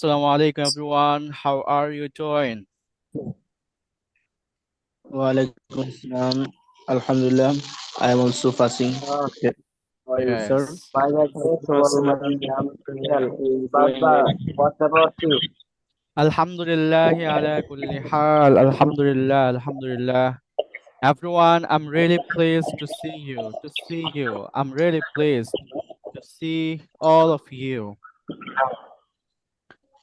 Assalamu alaikum everyone. How are you doing? Walaikum salam. Alhamdulillah. I am also fasting. Okay. How are you, sir? Yes. Bye, guys. Thanks for reminding me. I'm well. Baba, what about you? Alhamdulillah ala kulli hal. Alhamdulillah. Alhamdulillah. Everyone, I'm really pleased to see you. To see you. I'm really pleased to see all of you.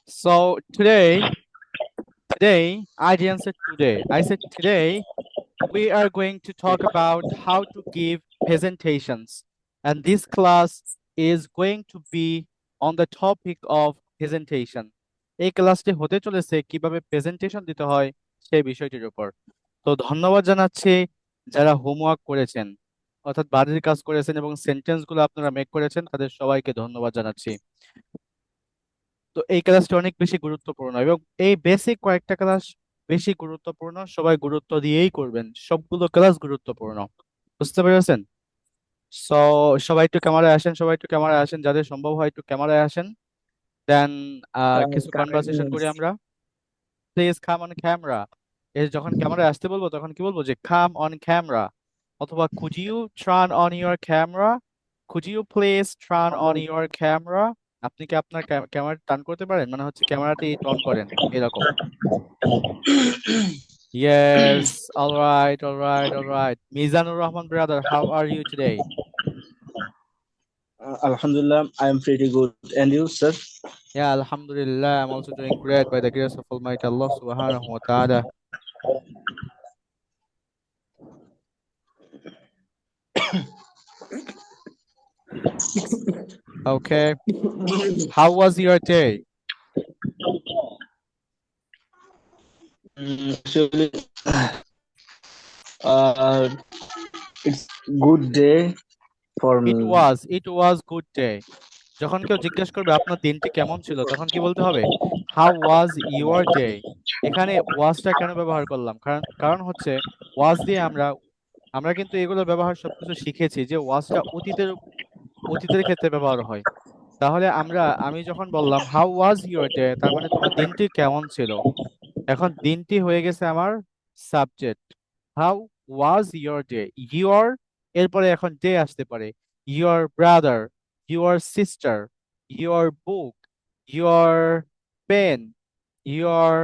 So today, today, I didn't say today. I said today, we are going to talk about how to give presentations. And this class is going to be on the topic of presentation. এই ক্লাসটি হতে চলেছে কীভাবে presentation দিতে হয় সেই বিষয়টির উপর তো ধন্যবাদ জানাচ্ছি যারা হোমওয়ার্ক করেছেন অর্থাৎ বাড়ির কাজ করেছেন এবং সেন্টেন্সগুলো আপনারা মেক করেছেন তাদের সবাইকে ধন্যবাদ জানাচ্ছি তো এই ক্লাসটি অনেক বেশি গুরুত্বপূর্ণ এবং এই বেসিক কয়েকটা ক্লাস বেশি গুরুত্বপূর্ণ সবাই গুরুত্ব দিয়েই করবেন। সবগুলো ক্লাস গুরুত্বপূর্ণ। বুঝতে পেরেছেন? সো সবাই একটু ক্যামেরায় আসেন সবাই একটু ক্যামেরায় আসেন যাদের সম্ভব হয় একটু ক্যামেরায় আসেন। দেন কিছু কনভারসেশন করি আমরা। প্লিজ কাম অন ক্যামেরা যখন ক্যামেরায় আসতে বলব তখন কি বলব যে কাম অন ক্যামেরা অথবা you turn on your camera you please turn on your camera আপনি কি আপনার ক্যামেরা টার্ন করতে পারেন? মানে হচ্ছে ক্যামেরাটি অন করেন এরকম। Yes all right all right all right Mizanur Rahman brother how are you today আলহামদুলিল্লাহ I am pretty good and you sir yeah আলহামদুলিল্লাহ I am also doing great by the grace of almighty আল্লাহ সুবহানাহু ওয়া তাআলা Okay, how was your day? Mm, Actually, uh, it's good day for me. It was, it was good day. যখন কেউ জিজ্ঞেস করবে আপনার দিনটি কেমন ছিল তখন কি বলতে হবে হাউ ওয়াজ ইউর ডে এখানে ওয়াজটা কেন ব্যবহার করলাম কারণ কারণ হচ্ছে ওয়াজ দিয়ে আমরা আমরা কিন্তু এগুলো ব্যবহার সবকিছু শিখেছি যে ওয়াজটা অতীতের অতীতের ক্ষেত্রে ব্যবহার হয়। তাহলে আমরা, আমি যখন বললাম হাউ ওয়াজ ইউর ডে তার মানে তোমার দিনটি কেমন ছিল? এখন দিনটি হয়ে গেছে আমার subject how was your day your এরপরে এখন ডে আসতে পারে। Your brother your sister your book your pen your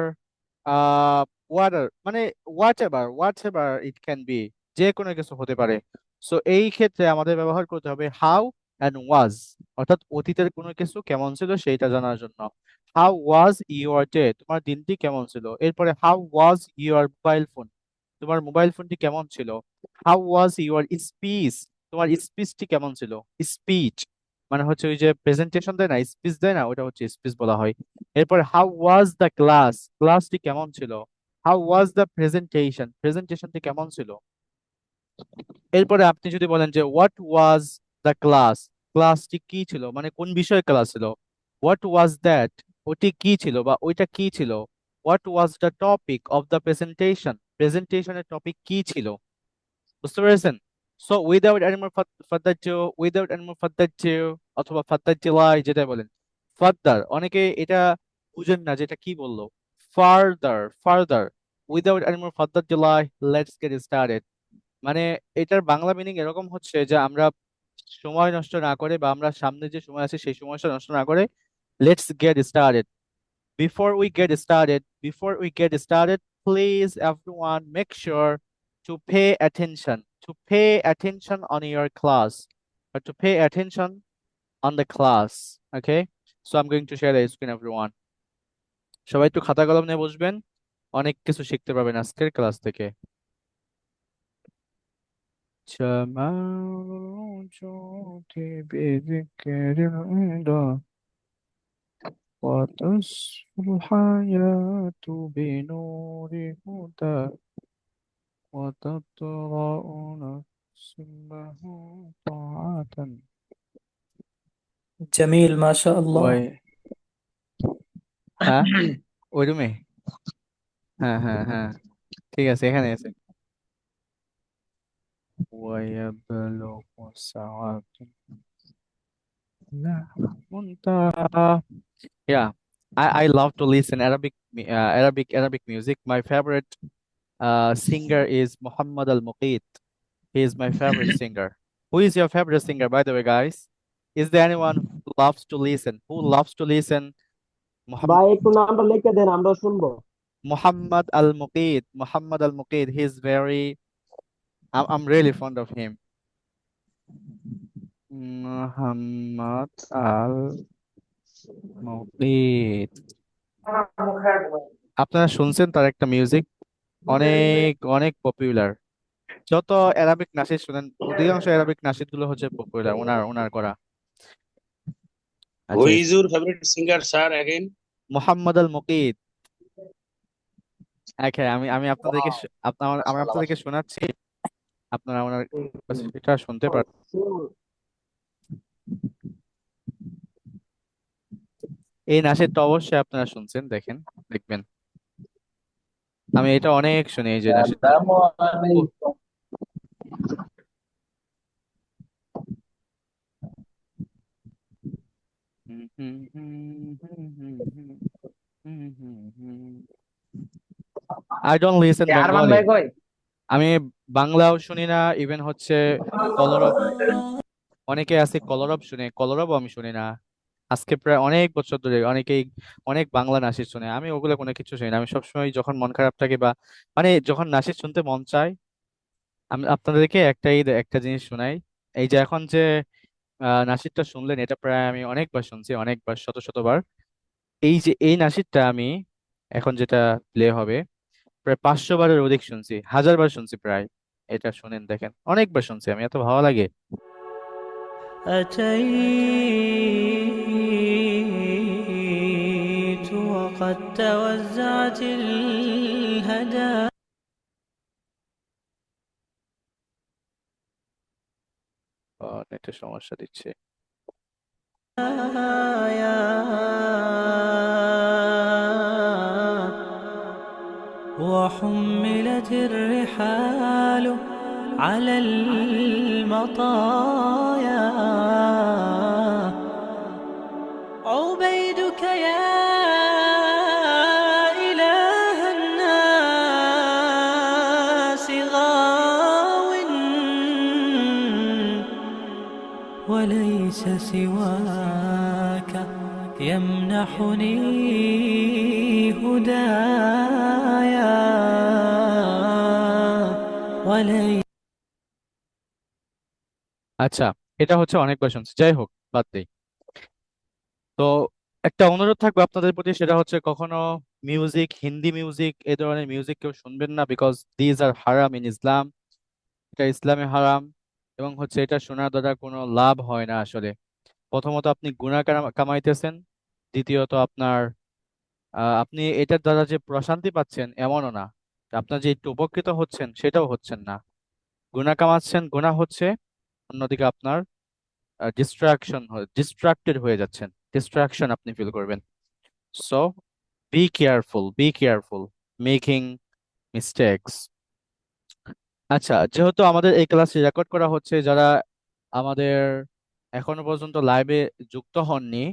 water মানে whatever whatever it can be যে কোনো কিছু হতে পারে। সো এই ক্ষেত্রে আমাদের ব্যবহার করতে হবে হাউ অ্যান্ড ওয়াজ অর্থাৎ অতীতের কোনো কিছু কেমন ছিল সেইটা জানার জন্য। হাউ ওয়াজ ইউর ডে তোমার দিনটি কেমন ছিল? এরপরে how was your mobile phone তোমার মোবাইল ফোনটি কেমন ছিল? হাউ ওয়াজ ইউর স্পিচ তোমার স্পিচটি কেমন ছিল? স্পিচ মানে হচ্ছে ওই যে প্রেজেন্টেশন দেয় না স্পিচ দেয় না, ওটা হচ্ছে স্পিচ বলা হয়। এরপরে হাউ ওয়াজ দ্য ক্লাস ক্লাসটি কেমন ছিল? হাউ ওয়াজ দ্য প্রেজেন্টেশন প্রেজেন্টেশনটি কেমন ছিল? এরপরে আপনি যদি বলেন যে হোয়াট ওয়াজ দ্য ক্লাস ক্লাসটি কি ছিল? মানে কোন বিষয়ে ক্লাস ছিল? হোয়াট ওয়াজ দ্যাট ওটি কি ছিল বা ওইটা কি ছিল? What was the topic of the presentation প্রেজেন্টেশনের topic কি ছিল? বুঝতে পেরেছেন? So without more further to without more further to অথবা ফার্দার টিলাই যেটা বলেন। ফার্দার অনেকে এটা বুঝেন না যেটা কি বলল? Further further without any more further delay let's get started মানে এটার বাংলা মিনিং এরকম হচ্ছে যে আমরা সময় নষ্ট না করে বা আমরা সামনে যে সময় আছে সেই সময়টা নষ্ট না করে let's get started before we get started before we get started please everyone make sure to pay attention, to pay attention on your class, or to pay attention on the class, okay? So, i'm going to share the screen, everyone. সবাই একটু খাতা কলম নিয়ে বসবেন, অনেক কিছু শিখতে পারবেন আজকের ক্লাস থেকে। جمال جودي بذكر العدا وتصفو الحياة بنور هدى وتطرأ نفس له طاعة جميل ما شاء الله ওই হ্যাঁ ওই রুমে হ্যাঁ হ্যাঁ হ্যাঁ ঠিক আছে এখানে আছে ويبلغ منتهى yeah I, I love to listen Arabic uh, Arabic Arabic music. My favorite uh, singer is Muhammad Al Muqit. He is my favorite singer. Who is your favorite singer, by the way, guys? Is there anyone who loves to listen? Who loves to listen? Muhammad, Muhammad Al Muqit. Muhammad Al Muqit. He is very I'm, I'm really fond of him. Muhammad Al Muqit. আপনারা শুনছেন তার একটা music অনেক অনেক popular যত Arabic nasheed শুনেন অধিকাংশ Arabic নাশিদগুলো হচ্ছে পপুলার ওনার ওনার করা Who is your favorite singer, sir, again? Mohammad আল মুকিত হ্যাঁ আমি আমি আপনাদেরকে আপনার আমি আপনাদেরকে শোনাচ্ছি আপনারা ওনার এটা শুনতে পারেন এই নাচেরটা অবশ্যই আপনারা শুনছেন দেখেন দেখবেন। আমি এটা অনেক শুনি এই যে নাচেরটা I don't listen Bengali আমি বাংলাও শুনি না ইভেন হচ্ছে কলরব, অনেকে আছে কলরব শুনে, কলরবও আমি শুনি না। আজকে প্রায় অনেক বছর ধরে অনেকেই, অনেক বাংলা নাচের শুনে, আমি ওগুলো কোনো কিছু শুনি না। আমি সবসময় যখন মন খারাপ থাকে বা মানে যখন নাচের শুনতে মন চায়, আমি, আপনাদেরকে একটাই একটা জিনিস শোনাই। এই যে এখন যে নাসিরটা শুনলেন, এটা প্রায় আমি অনেকবার শুনছি, অনেকবার, শত শতবার। এই যে, এই নাসিরটা আমি এখন যেটা প্লে হবে প্রায় পাঁচশো বারের অধিক শুনছি হাজার বার শুনছি প্রায় এটা শুনেন দেখেন অনেকবার শুনছি আমি এত ভালো লাগে أتيت وقد توزعت الهدايا নেটের সমস্যা দিচ্ছে وحملت الرحال على المطايا. عبيدك يا إله الناس غاو وليس سواك يمنحني وليس আচ্ছা এটা হচ্ছে অনেকবার শুনছি। যাই হোক, বাদ দেই। তো একটা অনুরোধ থাকবে আপনাদের প্রতি, সেটা হচ্ছে কখনো মিউজিক হিন্দি মিউজিক এই ধরনের মিউজিক কেউ শুনবেন না বিকজ দিজ আর হারাম ইন ইসলাম এটা ইসলামে হারাম এবং হচ্ছে এটা শোনার দ্বারা কোনো লাভ হয় না আসলে। প্রথমত আপনি গুনাহ কামাইতেছেন, দ্বিতীয়ত আপনার আপনি এটার দ্বারা যে প্রশান্তি পাচ্ছেন এমনও না। আপনার যে একটু উপকৃত হচ্ছেন সেটাও হচ্ছেন না। গুনাহ কামাচ্ছেন, গুনাহ হচ্ছে অন্যদিকে আপনার ডিস্ট্রাকশন ডিস্ট্রাক্টেড হয়ে যাচ্ছেন। ডিস্ট্রাকশন আপনি ফিল করবেন। So be careful be careful making mistakes আচ্ছা যেহেতু আমাদের এই ক্লাসটি রেকর্ড করা হচ্ছে, যারা আমাদের এখনও পর্যন্ত লাইভে যুক্ত হননি,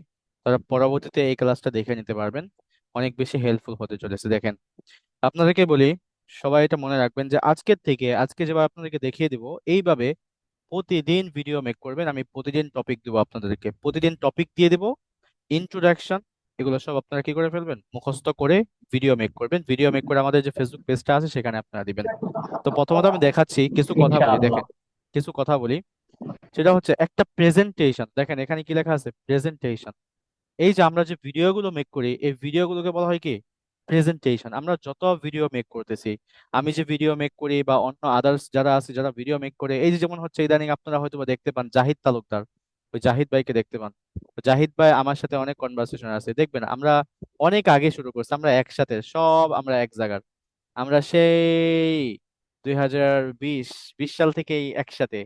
তারা পরবর্তীতে এই ক্লাসটা দেখে নিতে পারবেন। অনেক বেশি হেল্পফুল হতে চলেছে। দেখেন আপনাদেরকে বলি সবাই এটা মনে রাখবেন যে আজকের থেকে আজকে যেভাবে আপনাদেরকে দেখিয়ে দিব এইভাবে প্রতিদিন ভিডিও মেক করবেন। আমি প্রতিদিন টপিক দিব আপনাদেরকে। প্রতিদিন টপিক দিয়ে দিব ইন্ট্রোডাকশন এগুলো সব আপনারা কি করে ফেলবেন? মুখস্থ করে ভিডিও মেক করবেন। ভিডিও মেক করে আমাদের যে ফেসবুক পেজটা আছে সেখানে আপনারা দিবেন। তো প্রথমত আমি দেখাচ্ছি কিছু কথা বলি দেখেন কিছু কথা বলি। সেটা হচ্ছে একটা প্রেজেন্টেশন দেখেন এখানে কি লেখা আছে? প্রেজেন্টেশন এই যে আমরা যে ভিডিওগুলো মেক করি, এই ভিডিওগুলোকে বলা হয় কি? প্রেজেন্টেশন আমরা যত ভিডিও মেক করতেছি, আমি যে ভিডিও মেক করি বা অন্য আদার্স যারা আছে, যারা ভিডিও মেক করে, এই যে যেমন হচ্ছে ইদানিং আপনারা হয়তো দেখতে পান জাহিদ তালুকদার। ওই জাহিদ ভাইকে দেখতে পান। জাহিদ ভাই আমার সাথে অনেক কনভারসেশন আছে। দেখবেন, আমরা অনেক আগে শুরু করছি, আমরা একসাথে, সব আমরা এক জায়গার। আমরা সেই দুই হাজার বিশ বিশ সাল থেকেই একসাথে।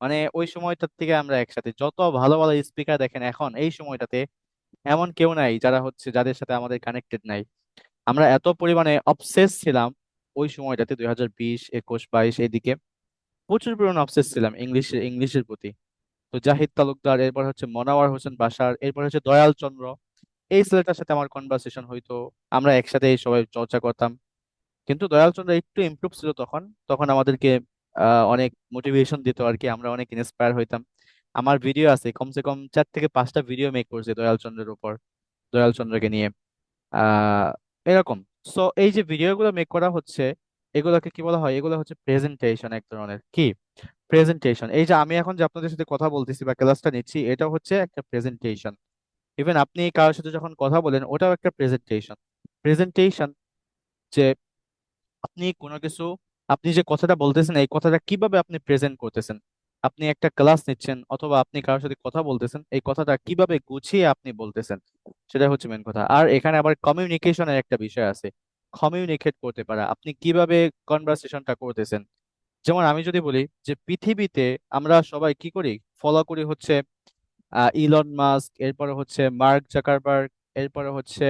মানে ওই সময়টার থেকে আমরা একসাথে। যত ভালো ভালো স্পিকার দেখেন এখন, এই সময়টাতে এমন কেউ নাই যারা হচ্ছে যাদের সাথে আমাদের কানেক্টেড নাই। আমরা এত পরিমাণে অবসেস ছিলাম ওই সময়টাতে, দুই হাজার বিশ, একুশ, বাইশ এদিকে প্রচুর পরিমাণে অবসেস ছিলাম ইংলিশে, ইংলিশের প্রতি। তো জাহিদ তালুকদার, এরপর হচ্ছে মনাওয়ার হোসেন বাশার এরপর হচ্ছে দয়াল চন্দ্র। এই ছেলেটার সাথে আমার কনভারসেশন হইতো। আমরা একসাথে সবাই চর্চা করতাম। কিন্তু দয়াল চন্দ্র একটু ইমপ্রুভ ছিল তখন। তখন আমাদেরকে অনেক মোটিভেশন দিত আর কি। আমরা অনেক ইন্সপায়ার হইতাম। আমার ভিডিও আছে, কমসে কম চার থেকে পাঁচটা ভিডিও মেক করছে দয়াল চন্দ্রের উপর দয়াল চন্দ্রকে নিয়ে। আহ, এরকম। সো এই যে ভিডিওগুলো মেক করা হচ্ছে, এগুলোকে কি বলা হয়? এগুলো হচ্ছে প্রেজেন্টেশন এক ধরনের। কি? প্রেজেন্টেশন এই যে আমি এখন যে আপনাদের সাথে কথা বলতেছি বা ক্লাসটা নিচ্ছি এটা হচ্ছে একটা প্রেজেন্টেশন ইভেন আপনি কারোর সাথে যখন কথা বলেন, ওটাও একটা প্রেজেন্টেশন প্রেজেন্টেশন যে আপনি কোনো কিছু, আপনি যে কথাটা বলতেছেন, এই কথাটা কীভাবে আপনি প্রেজেন্ট করতেছেন? আপনি একটা ক্লাস নিচ্ছেন অথবা আপনি কারোর সাথে কথা বলতেছেন, এই কথাটা কীভাবে গুছিয়ে আপনি বলতেছেন? সেটা হচ্ছে মেন কথা। আর এখানে আবার কমিউনিকেশনের একটা বিষয় আছে। কমিউনিকেট করতে পারা। আপনি কীভাবে কনভারসেশনটা করতেছেন? যেমন আমি যদি বলি যে পৃথিবীতে আমরা সবাই কি করি? ফলো করি হচ্ছে ইলন মাস্ক এরপরে হচ্ছে মার্ক জাকারবার্গ এরপরে হচ্ছে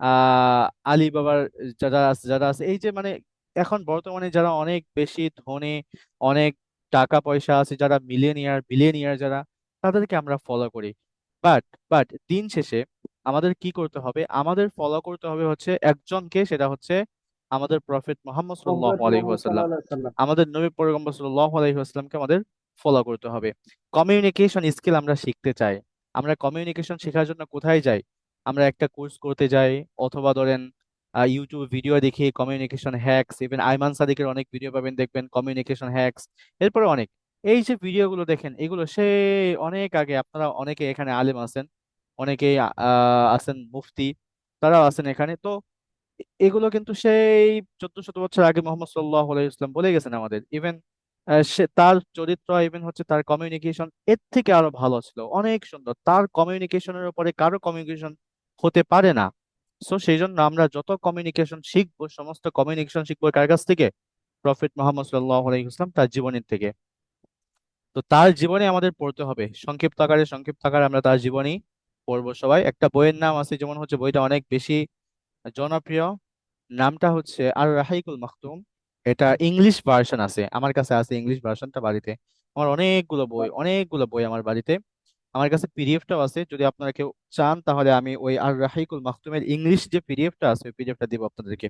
আহ আলিবাবার যারা আছে যারা আছে, এই যে মানে এখন বর্তমানে যারা অনেক বেশি ধনী, অনেক টাকা পয়সা আছে যারা মিলিয়নিয়ার বিলিয়নিয়ার যারা তাদেরকে আমরা ফলো করি। বাট বাট দিন শেষে আমাদের কি করতে হবে? আমাদের ফলো করতে হবে হচ্ছে একজনকে সেটা হচ্ছে আমাদের প্রফেট মোহাম্মদ সাল্লাল্লাহু আলাইহি ওয়াসাল্লাম। আমাদের নবী পয়গম্বর সাল্লাল্লাহু আলাইহি ওয়াসাল্লামকে আমাদের ফলো করতে হবে। কমিউনিকেশন স্কিল আমরা শিখতে চাই। আমরা কমিউনিকেশন শেখার জন্য কোথায় যাই? আমরা একটা কোর্স করতে যাই অথবা ধরেন ইউটিউব ভিডিও দেখি কমিউনিকেশন হ্যাকস ইভেন আইমান সাদিকের অনেক ভিডিও পাবেন, দেখবেন কমিউনিকেশন হ্যাকস এরপরে অনেক। এই যে ভিডিওগুলো দেখেন, এগুলো সে অনেক আগে আপনারা অনেকে এখানে আলেম আছেন অনেকেই আহ আছেন মুফতি, তারাও আছেন এখানে। তো এগুলো কিন্তু সেই চোদ্দ শত বছর আগে মোহাম্মদ সাল্লাহ ইসলাম বলে গেছেন আমাদের। ইভেন সে তার চরিত্র ইভেন হচ্ছে তার কমিউনিকেশন এর থেকে আরও ভালো ছিল, অনেক সুন্দর। তার কমিউনিকেশনের উপরে কারও কমিউনিকেশন হতে পারে না। সো সেই জন্য আমরা যত কমিউনিকেশন শিখব, সমস্ত কমিউনিকেশন শিখব কার কাছ থেকে? প্রফেট মোহাম্মদ সাল্লাহ ইসলাম তার জীবনের থেকে। তো তার জীবনী আমাদের পড়তে হবে। সংক্ষিপ্ত আকারে সংক্ষিপ্ত আকারে আমরা তার জীবনী পড়ব সবাই। একটা বইয়ের নাম আছে, যেমন হচ্ছে বইটা অনেক বেশি জনপ্রিয়। নামটা হচ্ছে আর রাহাইকুল মাখতুম। এটা ইংলিশ ভার্সন আছে। আমার কাছে আছে ইংলিশ ভার্সনটা বাড়িতে। আমার অনেকগুলো বই অনেকগুলো বই আমার বাড়িতে। আমার কাছে পিডিএফটাও আছে। যদি আপনারা কেউ চান তাহলে আমি ওই আর রাহিকুল মাখতুমের ইংলিশ যে পিডিএফটা আছে ওই পিডিএফটা দিব আপনাদেরকে।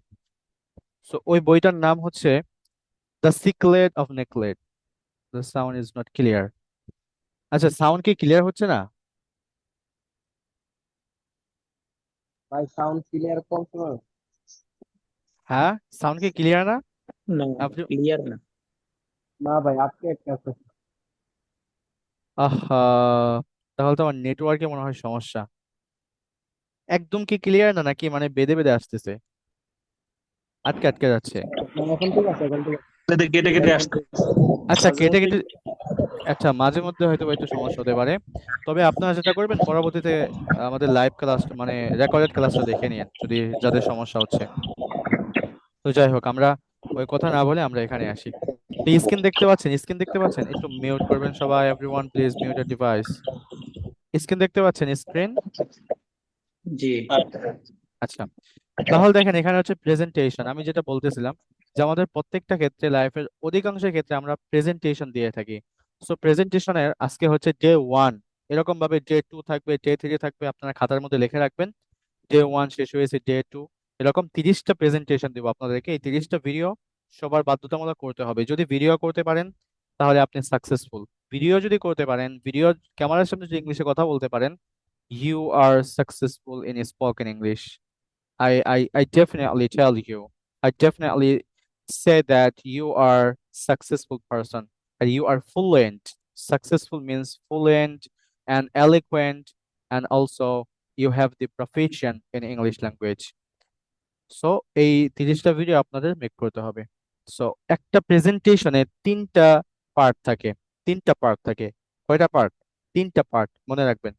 সো ওই বইটার নাম হচ্ছে the secret of necklace the sound is not clear আচ্ছা সাউন্ড কি ক্লিয়ার হচ্ছে না? ভাই সাউন্ড ক্লিয়ার কম হ্যাঁ? সাউন্ড কি ক্লিয়ার না? না আপনি ক্লিয়ার না। না ভাই আজকে একটা আছে। আহা। তাহলে তো আমার নেটওয়ার্কে মনে হয় সমস্যা। একদম কি ক্লিয়ার না নাকি? মানে বেদে বেদে আসতেছে। আটকে আটকে যাচ্ছে। কেটে কেটে আসতে আচ্ছা কেটে কেটে আচ্ছা মাঝে মধ্যে হয়তো একটু সমস্যা হতে পারে। তবে আপনারা যেটা করবেন পরবর্তীতে আমাদের লাইভ ক্লাস মানে রেকর্ডেড ক্লাসটা দেখে নিন যদি যাদের সমস্যা হচ্ছে। তো যাই হোক আমরা ওই কথা না বলে আমরা এখানে আসি। স্ক্রিন দেখতে পাচ্ছেন? স্ক্রিন দেখতে পাচ্ছেন? একটু মিউট করবেন সবাই everyone please mute device screen দেখতে পাচ্ছেন? স্ক্রিন? জি। আচ্ছা। তাহলে দেখেন এখানে হচ্ছে প্রেজেন্টেশন আমি যেটা বলতেছিলাম যে আমাদের প্রত্যেকটা ক্ষেত্রে লাইফের অধিকাংশ ক্ষেত্রে আমরা প্রেজেন্টেশন দিয়ে থাকি। সো প্রেজেন্টেশনের আজকে হচ্ছে ডে ওয়ান এরকম ভাবে ডে টু থাকবে ডে থ্রি থাকবে আপনারা খাতার মধ্যে লিখে রাখবেন। ডে ওয়ান শেষ হয়েছে ডে টু এরকম তিরিশটা প্রেজেন্টেশন দিব আপনাদেরকে। এই তিরিশটা ভিডিও সবার বাধ্যতামূলক করতে হবে। যদি ভিডিও করতে পারেন তাহলে আপনি সাকসেসফুল ভিডিও যদি করতে পারেন ভিডিও ক্যামেরার সামনে যদি ইংলিশে কথা বলতে পারেন you are successful in spoken English I I I definitely tell you I definitely say that you are successful person R you are full fluent successful means fluent and eloquent and also you have the profession in English language so এই তিরিশটা video আপনাদের make করতে হবে। So একটা প্রেজেন্টেশনে তিনটা part থাকে। তিনটা part থাকে। কয়টা পার্ট তিনটা পার্ট মনে রাখবেন।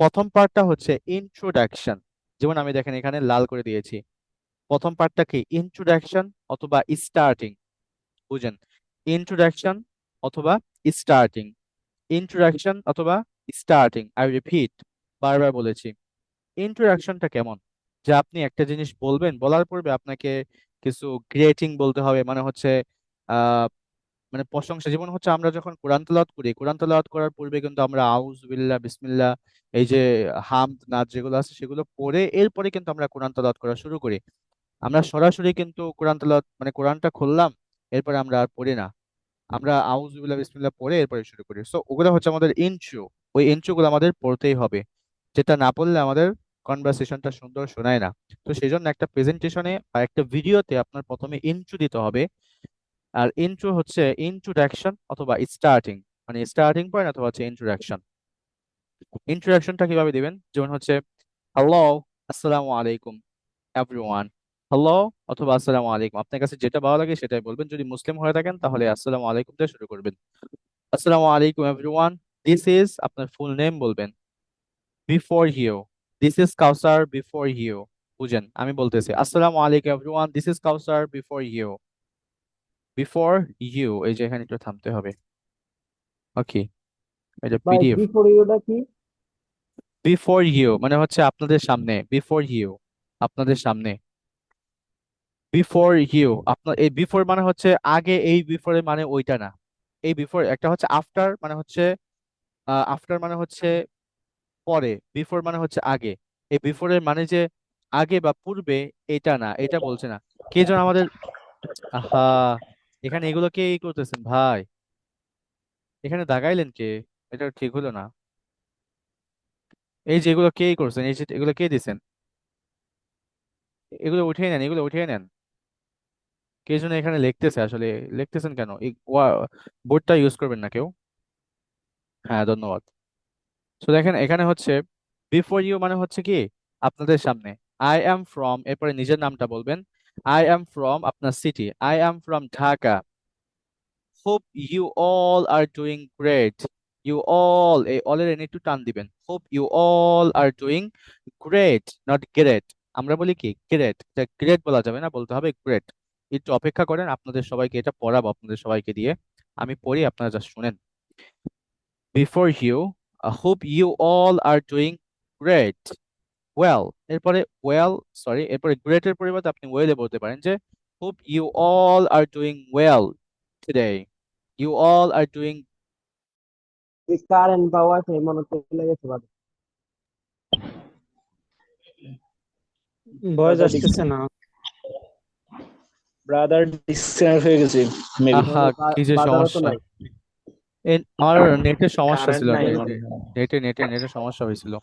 প্রথম পার্টটা হচ্ছে ইন্ট্রোডাকশন যেমন আমি দেখেন এখানে লাল করে দিয়েছি। প্রথম পার্টটা কি? ইন্ট্রোডাকশন অথবা স্টার্টিং বুঝেন? ইন্ট্রোডাকশন অথবা স্টার্টিং ইন্ট্রোডাকশন অথবা স্টার্টিং আই রিপিট বারবার বলেছি। ইন্ট্রোডাকশনটা কেমন? যে আপনি একটা জিনিস বলবেন, বলার পূর্বে আপনাকে কিছু গ্রেটিং বলতে হবে। মানে হচ্ছে মানে প্রশংসা। যেমন হচ্ছে আমরা যখন কোরআন তেলাওয়াত করি, কোরআন তেলাওয়াত করার পূর্বে কিন্তু আমরা আউযুবিল্লাহ, বিসমিল্লাহ, এই যে হামদ নাত যেগুলো আছে সেগুলো পড়ে এরপরে কিন্তু আমরা কোরআন তেলাওয়াত করা শুরু করি। আমরা সরাসরি কিন্তু কোরআন তেলাওয়াত মানে কোরআনটা খুললাম, এরপরে আমরা আর পড়ি না। আমরা আউযুবিল্লাহ, বিসমিল্লাহ পড়ে এরপরে শুরু করি। সো ওগুলো হচ্ছে আমাদের ইনট্রো ওই ইনট্রো গুলো আমাদের পড়তেই হবে। যেটা না পড়লে আমাদের কনভারসেশনটা সুন্দর শোনায় না। তো সেই জন্য একটা প্রেজেন্টেশনে বা একটা ভিডিওতে আপনার প্রথমে ইন্ট্রো দিতে হবে। আর ইন্ট্রো হচ্ছে ইন্ট্রোডাকশন অথবা স্টার্টিং মানে স্টার্টিং পয়েন্ট অথবা হচ্ছে ইন্ট্রোডাকশন ইন্ট্রোডাকশনটা কীভাবে দিবেন? যেমন হচ্ছে হ্যালো আসসালামু আলাইকুম এভরিওয়ান হ্যালো অথবা আসসালামু আলাইকুম। আপনার কাছে যেটা ভালো লাগে সেটাই বলবেন। যদি মুসলিম হয়ে থাকেন, তাহলে আসসালামু আলাইকুম দিয়ে শুরু করবেন। আসসালামু আলাইকুম এভরিওয়ান দিস ইজ আপনার ফুল নেম বলবেন। Before you this is Kawsar before you বুঝেন, আমি বলতেছি, আসসালামু আলাইকুম everyone this is Kawsar before you before you এই যে এখানে একটু থামতে হবে। ওকে এটা পিডিএফ বিফোর ইউটা কি? বিফোর ইউ মানে হচ্ছে আপনাদের সামনে বিফোর ইউ আপনাদের সামনে। বিফোর ইউ আপনার এই বিফোর মানে হচ্ছে আগে এই বিফোর মানে ওইটা না। এই বিফোর একটা হচ্ছে আফটার মানে হচ্ছে আফটার মানে হচ্ছে পরে বিফোর মানে হচ্ছে আগে। এই বিফোরের মানে যে আগে বা পূর্বে এটা না এটা বলছে না। কে যেন আমাদের আহা! এখানে এগুলো কে ই করতেছেন ভাই? এখানে দাগাইলেন কে? এটা ঠিক হলো না। এই যে এগুলো কে করছেন? এই যে এগুলো কে দিছেন? এগুলো উঠিয়ে নেন, এগুলো উঠিয়ে নেন। কে যেন এখানে লিখতেছে আসলে, লিখতেছেন কেন? বোর্ডটা ইউজ করবেন না কেউ? হ্যাঁ ধন্যবাদ। তো দেখেন, এখানে হচ্ছে বিফোর ইউ মানে হচ্ছে কি? আপনাদের সামনে। আই অ্যাম ফ্রম এরপরে নিজের নামটা বলবেন। আই অ্যাম ফ্রম আপনার city I am from Dhaka hope you all are doing great you all এই অলের এনে একটু টান দিবেন। Hope you all are doing great not great আমরা বলি কি? গ্রেট গ্রেট বলা যাবে না, বলতে হবে গ্রেট একটু অপেক্ষা করেন, আপনাদের সবাইকে এটা পড়াবো, আপনাদের সবাইকে দিয়ে। আমি পড়ি, আপনারা জাস্ট শুনেন। Before you hope you all are doing great well এরপরে ওয়েল সরি এরপরে গ্রেটের পরিবর্তে আপনি ওয়েলে বলতে পারেন যে hope you all are doing well today you all are doing current বা ওয়াইফাই মনে চলে গেছে বাদ ভয়েস আসতেছে না। ব্রাদার ডিসকানেক্ট হয়ে গেছে মেবি আহা কি যে সমস্যা। নাই। আমার নেটের সমস্যা ছিল। নেটে নেটে নেটের সমস্যা হয়েছিল।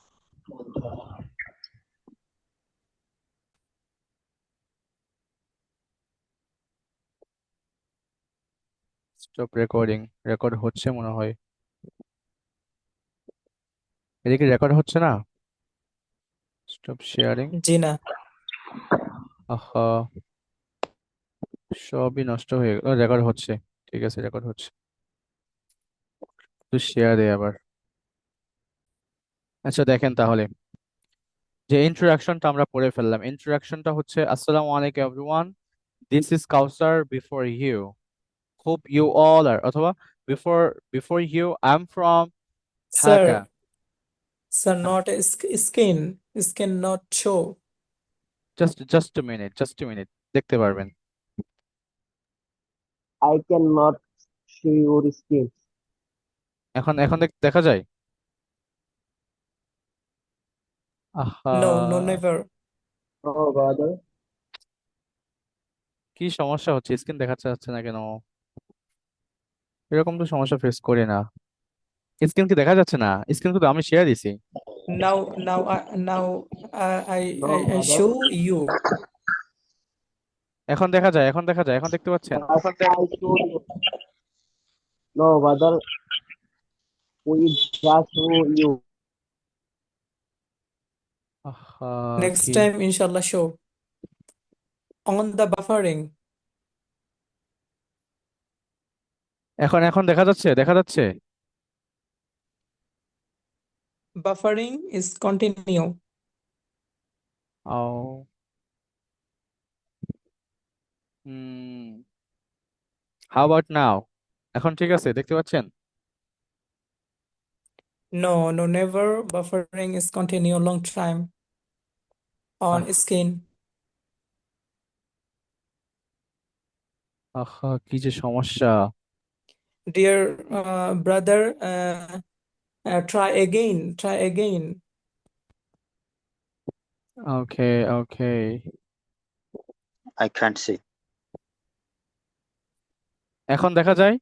স্টপ রেকর্ডিং রেকর্ড হচ্ছে মনে হয়। এদিকে রেকর্ড হচ্ছে না? স্টপ শেয়ারিং জি না। আহা সবই নষ্ট হয়ে গেল। রেকর্ড হচ্ছে। ঠিক আছে রেকর্ড হচ্ছে। একটু শেয়ার দেয় আবার। আচ্ছা দেখেন তাহলে। যে ইন্ট্রোডাকশনটা আমরা পড়ে ফেললাম ইন্ট্রোডাকশনটা হচ্ছে আসসালামু আলাইকুম everyone this is Kawsar before you hope you all are অথবা before before you I am from Dhaka Sir, sir, not a sk- skin, skin not show. Just just a minute just a minute দেখতে পারবেন। I can not see your skin এখন এখন দেখ- দেখা যায়? আহা। No, no, never. ও brother কি সমস্যা হচ্ছে? স্ক্রিন দেখাচ্ছে যাচ্ছে না কেন? এরকম তো সমস্যা ফেস করি না। স্ক্রিন কি দেখা যাচ্ছে না? স্ক্রিন তো আমি শেয়ার দিছি। Now now now I I I show you এখন দেখা যায় এখন দেখা যায় এখন দেখতে পাচ্ছেন? No brother we just show you next time ইনশাআল্লাহ শো অন দা বাফারিং এখন এখন দেখা যাচ্ছে দেখা যাচ্ছে buffering is continue. Oh hmm how about now এখন ঠিক আছে দেখতে পাচ্ছেন No, no, never. Buffering is continue long time on ah skin. আহা কি যে সমস্যা dear uh, brother, uh, uh, try again, try again. Okay okay I can't see. এখন দেখা যায়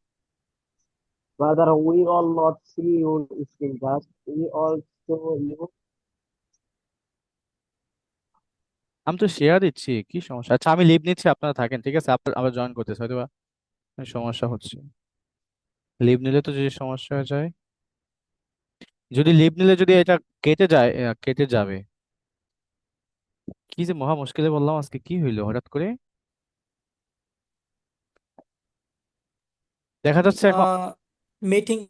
Brother, we all not see your fingers. We all show you. আমি তো share দিচ্ছি কি সমস্যা আচ্ছা আমি লিভ নিচ্ছি আপনারা থাকেন ঠিক আছে আবার আবার জয়েন করতেছে হয়তো সমস্যা হচ্ছে লিভ নিলে তো যদি সমস্যা হয়ে যায়। যদি লিভ নিলে যদি এটা কেটে যায় কেটে যাবে। কি যে মহা মুশকিলে বললাম আজকে কি হইল হঠাৎ করে? দেখা যাচ্ছে এখন meeting